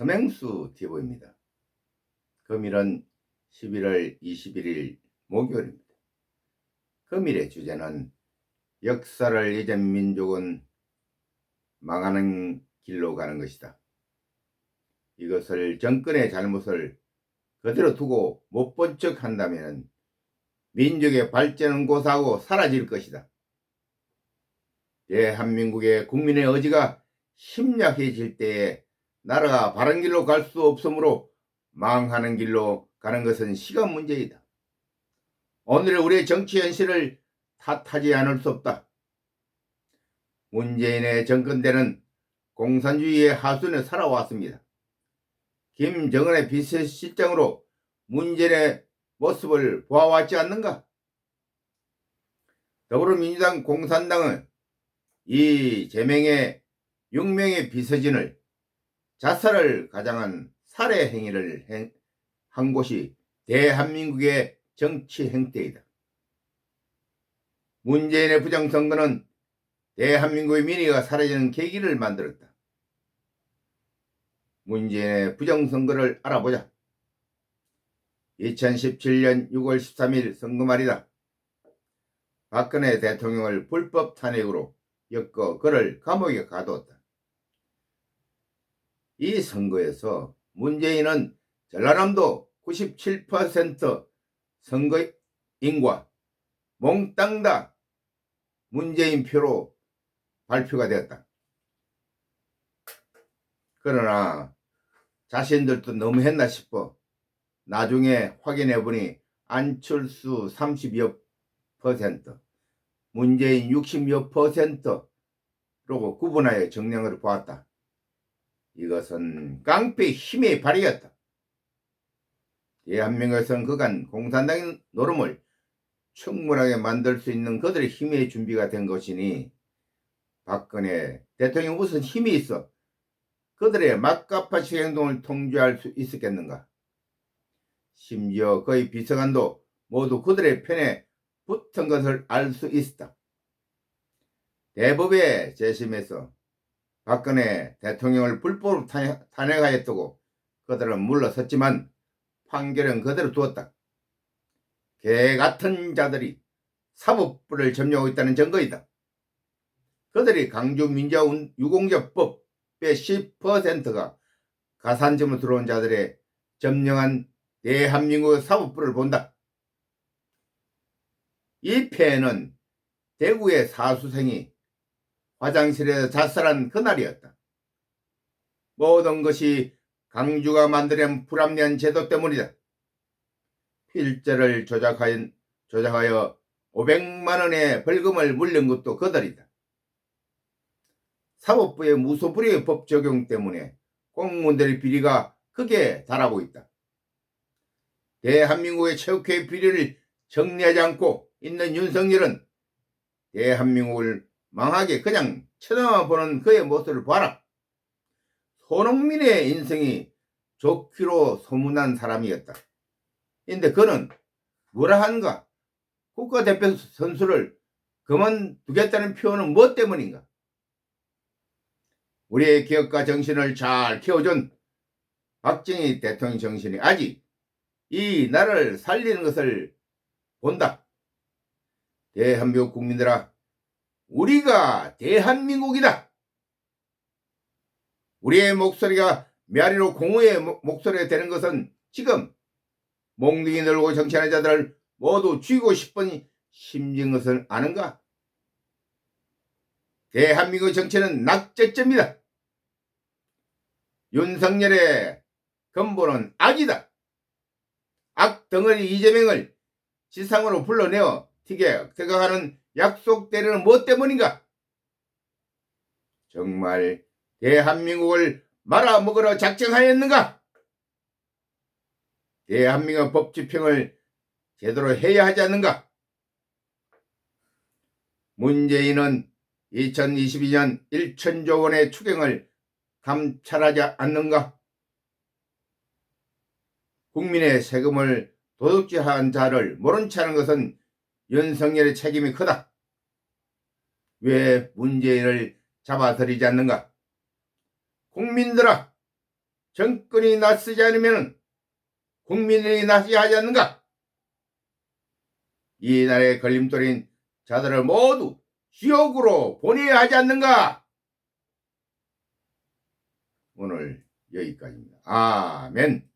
서맹수 TV입니다. 금일은 11월 21일 목요일입니다. 금일의 주제는 역사를 잊은 민족은 망하는 길로 가는 것이다. 이것을 정권의 잘못을 그대로 두고 못 본 척 한다면 민족의 발전은 고사하고 사라질 것이다. 대한민국의 국민의 의지가 심약해질 때에 나라가 바른 길로 갈 수 없으므로 망하는 길로 가는 것은 시간 문제이다. 오늘 우리의 정치 현실을 탓하지 않을 수 없다. 문재인의 정권 때는 공산주의의 하순에 살아왔습니다. 김정은의 비서실장으로 문재인의 모습을 보아왔지 않는가? 더불어민주당 공산당은 이 제명의 6명의 비서진을 자살을 가장한 살해 행위를 행- 한 곳이 대한민국의 정치 행태이다. 문재인의 부정선거는 대한민국의 민의가 사라지는 계기를 만들었다. 문재인의 부정선거를 알아보자. 2017년 6월 13일 선거 말이다. 박근혜 대통령을 불법 탄핵으로 엮어 그를 감옥에 가두었다. 이 선거에서 문재인은 전라남도 97% 선거인과 몽땅 다 문재인 표로 발표가 되었다. 그러나 자신들도 너무했나 싶어 나중에 확인해 보니 안철수 30여 퍼센트, 문재인 60여 퍼센트로 구분하여 정량을 보았다. 이것은 깡패의 힘의 발휘였다. 대한민국에서는 그간 공산당의 노름을 충분하게 만들 수 있는 그들의 힘의 준비가 된 것이니 박근혜 대통령 무슨 힘이 있어 그들의 막가파식 행동을 통제할 수 있었겠는가? 심지어 그의 비서관도 모두 그들의 편에 붙은 것을 알 수 있었다. 대법의 재심에서 박근혜 대통령을 탄핵- 탄핵하였다고 그들은 물러섰지만 판결은 그대로 두었다. 개 같은 자들이 사법부를 점령하고 있다는 증거이다. 그들이 강주 민주화 운- 유공자법의 10%가 가산점으로 들어온 자들의 점령한 대한민국의 사법부를 본다. 이 패는 대구의 사수생이 화장실에서 자살한 그날이었다. 모든 것이 강주가 만들어낸 불합리한 제도 때문이다. 필자를 조작하여, 조작하여 500만 원의 벌금을 물린 것도 그들이다. 사법부의 무소불위의 법 적용 때문에 공무원들의 비리가 크게 달하고 있다. 대한민국의 체육회 비리를 정리하지 않고 있는 윤석열은 대한민국을 망하게 그냥 쳐다만 보는 그의 모습을 봐라. 손흥민의 인생이 좋기로 소문난 사람이었다. 근데 그는 뭐라 하는가? 국가대표 선수를 그만두겠다는 표현은 무엇 때문인가? 우리의 기억과 정신을 잘 키워준 박정희 대통령 정신이 아직 이 나라를 살리는 것을 본다. 대한민국 국민들아, 우리가 대한민국이다. 우리의 목소리가 메아리로 공허의 목- 목소리가 되는 것은 지금 몽둥이 늘고 정치하는 자들을 모두 죽이고 싶은 심진 것을 아는가? 대한민국 정치는 낙제점이다. 윤석열의 근본은 악이다. 악 덩어리 이재명을 지상으로 불러내어 튀게 생각하는 약속대로는 무엇 때문인가? 정말 대한민국을 말아먹으러 작정하였는가? 대한민국 법 집행을 제대로 해야 하지 않는가? 문재인은 2022년 1천조 원의 추경을 감찰하지 않는가? 국민의 세금을 도둑질한 자를 모른 체하는 것은 윤석열의 책임이 크다. 왜 문재인을 잡아들이지 않는가? 국민들아, 정권이 나서지 않으면 국민들이 나서야 하지 않는가? 이 나라의 걸림돌인 자들을 모두 지옥으로 보내야 하지 않는가? 오늘 여기까지입니다. 아멘.